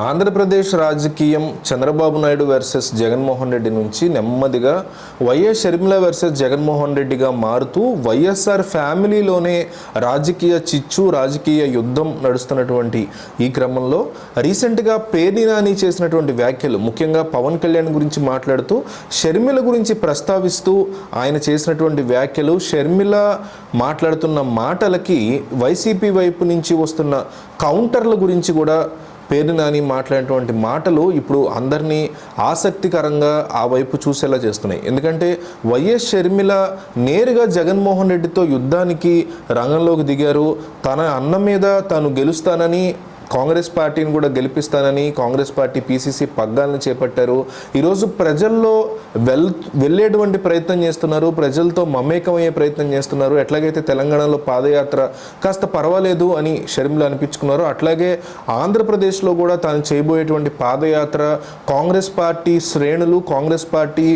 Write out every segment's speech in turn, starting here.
ఆంధ్రప్రదేశ్ రాజకీయం చంద్రబాబు నాయుడు వర్సెస్ జగన్మోహన్ రెడ్డి నుంచి నెమ్మదిగా వైఎస్ షర్మిల వర్సెస్ జగన్మోహన్ రెడ్డిగా మారుతూ వైఎస్ఆర్ ఫ్యామిలీలోనే రాజకీయ చిచ్చు రాజకీయ యుద్ధం నడుస్తున్నటువంటి ఈ క్రమంలో రీసెంట్గా పేర్ని నాని చేసినటువంటి వ్యాఖ్యలు ముఖ్యంగా పవన్ కళ్యాణ్ గురించి మాట్లాడుతూ షర్మిల గురించి ప్రస్తావిస్తూ ఆయన చేసినటువంటి వ్యాఖ్యలు షర్మిల మాట్లాడుతున్న మాటలకి వైసీపీ వైపు నుంచి వస్తున్న కౌంటర్ల గురించి కూడా పేరు నాని మాట్లాడేటువంటి మాటలు ఇప్పుడు అందరినీ ఆసక్తికరంగా ఆ వైపు చూసేలా చేస్తున్నాయి. ఎందుకంటే వైఎస్ షర్మిల నేరుగా జగన్మోహన్ రెడ్డితో యుద్ధానికి రంగంలోకి దిగారు. తన అన్న మీద తాను గెలుస్తానని కాంగ్రెస్ పార్టీని కూడా గెలిపిస్తానని కాంగ్రెస్ పార్టీ పీసీసీ పగ్గాలను చేపట్టారు. ఈరోజు ప్రజల్లో వెల్ వెళ్ళేటువంటి ప్రయత్నం చేస్తున్నారు. ప్రజలతో మమేకమయ్యే ప్రయత్నం చేస్తున్నారు. ఎట్లాగైతే తెలంగాణలో పాదయాత్ర కాస్త పర్వాలేదు అని షర్మిల అనిపించుకున్నారు. అట్లాగే ఆంధ్రప్రదేశ్లో కూడా తాను చేయబోయేటువంటి పాదయాత్ర కాంగ్రెస్ పార్టీ శ్రేణులు కాంగ్రెస్ పార్టీ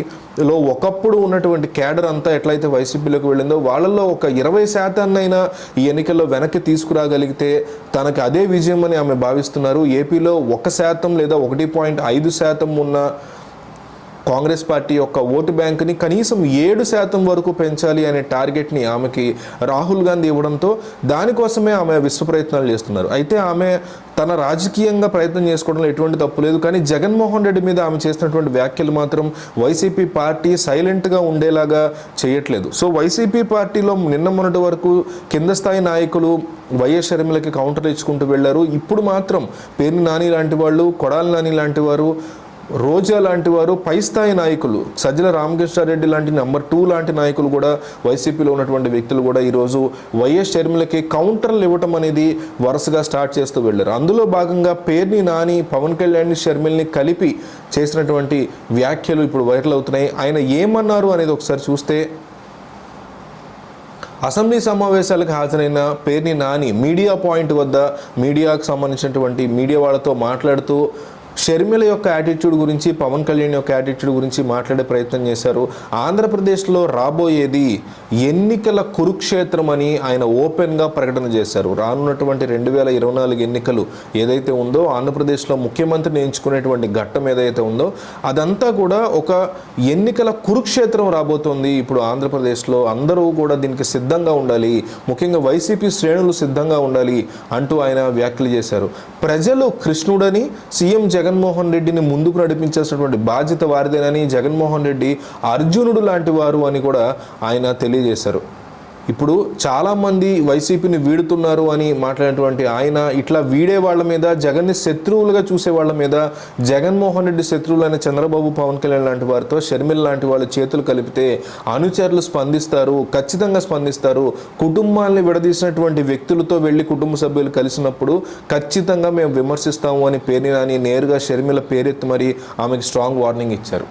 లో ఒకప్పుడు ఉన్నటువంటి క్యాడర్ అంతా ఎట్లయితే వైసీపీలోకి వెళ్ళిందో వాళ్ళల్లో ఒక ఇరవై శాతాన్నైనా ఈ ఎన్నికల్లో వెనక్కి తీసుకురాగలిగితే తనకు అదే విజయం అని ఆమె భావిస్తున్నారు. ఏపీలో ఒక శాతం లేదా ఒకటి పాయింట్ ఐదు శాతం ఉన్న కాంగ్రెస్ పార్టీ యొక్క ఓటు బ్యాంకుని కనీసం ఏడు శాతం వరకు పెంచాలి అనే టార్గెట్ని ఆమెకి రాహుల్ గాంధీ ఇవ్వడంతో దానికోసమే ఆమె విశ్వ ప్రయత్నాలు చేస్తున్నారు. అయితే ఆమె తన రాజకీయంగా ప్రయత్నం చేసుకోవడంలో ఎటువంటి తప్పు లేదు. కానీ జగన్మోహన్ రెడ్డి మీద ఆమె చేసినటువంటి వ్యాఖ్యలు మాత్రం వైసీపీ పార్టీ సైలెంట్గా ఉండేలాగా చేయట్లేదు. సో వైసీపీ పార్టీలో నిన్న మొన్నటి వరకు కింద స్థాయి నాయకులు వైఎస్ షర్మిలకి కౌంటర్ ఇచ్చుకుంటూ వెళ్ళారు. ఇప్పుడు మాత్రం పేరు నాని లాంటి వాళ్ళు కొడాలి నాని లాంటి వారు రోజా లాంటి వారు పై స్థాయి నాయకులు. సజ్జల రామకృష్ణారెడ్డి లాంటి నెంబర్ టూ లాంటి నాయకులు కూడా వైసీపీలో ఉన్నటువంటి వ్యక్తులు కూడా ఈరోజు వైఎస్ షర్మిలకి కౌంటర్లు ఇవ్వటం అనేది వరుసగా స్టార్ట్ చేస్తూ వెళ్ళారు. అందులో భాగంగా పేర్ని నాని పవన్ కళ్యాణ్ షర్మిల్ని కలిపి చేసినటువంటి వ్యాఖ్యలు ఇప్పుడు వైరల్ అవుతున్నాయి. ఆయన ఏమన్నారు అనేది ఒకసారి చూస్తే అసెంబ్లీ సమావేశాలకు హాజరైన పేర్ని నాని మీడియా పాయింట్ వద్ద మీడియాకు సంబంధించినటువంటి మీడియా వాళ్ళతో మాట్లాడుతూ షర్మిల యొక్క యాటిట్యూడ్ గురించి పవన్ కళ్యాణ్ యొక్క యాటిట్యూడ్ గురించి మాట్లాడే ప్రయత్నం చేశారు. ఆంధ్రప్రదేశ్లో రాబోయేది ఎన్నికల కురుక్షేత్రం అని ఆయన ఓపెన్గా ప్రకటన చేశారు. రానున్నటువంటి రెండు వేల ఇరవై నాలుగు ఎన్నికలు ఏదైతే ఉందో ఆంధ్రప్రదేశ్లో ముఖ్యమంత్రిని ఎంచుకునేటువంటి ఘట్టం ఏదైతే ఉందో అదంతా కూడా ఒక ఎన్నికల కురుక్షేత్రం రాబోతోంది. ఇప్పుడు ఆంధ్రప్రదేశ్లో అందరూ కూడా దీనికి సిద్ధంగా ఉండాలి. ముఖ్యంగా వైసీపీ శ్రేణులు సిద్ధంగా ఉండాలి అంటూ ఆయన వ్యాఖ్యలు చేశారు. ప్రజలు కృష్ణుడని సీఎం జగన్ జగన్మోహన్ రెడ్డిని ముందుకు నడిపించాల్సినటువంటి బాధ్యత వారిదేనని జగన్మోహన్ రెడ్డి అర్జునుడు లాంటి వారు అని కూడా ఆయన తెలియజేశారు. ఇప్పుడు చాలామంది వైసీపీని వీడుతున్నారు అని మాట్లాడినటువంటి ఆయన ఇట్లా వీడే వాళ్ళ మీద జగన్ని శత్రువులుగా చూసే వాళ్ళ మీద జగన్మోహన్ రెడ్డి శత్రువులైన చంద్రబాబు పవన్ కళ్యాణ్ లాంటి వారితో షర్మిల లాంటి వాళ్ళు చేతులు కలిపితే అనుచరులు స్పందిస్తారు ఖచ్చితంగా స్పందిస్తారు. కుటుంబాన్ని విడదీసినటువంటి వ్యక్తులతో వెళ్ళి కుటుంబ సభ్యులు కలిసినప్పుడు ఖచ్చితంగా మేము విమర్శిస్తాము అని పేరు నాని నేరుగా షర్మిల పేరెత్తి మరి ఆమెకి స్ట్రాంగ్ వార్నింగ్ ఇచ్చారు.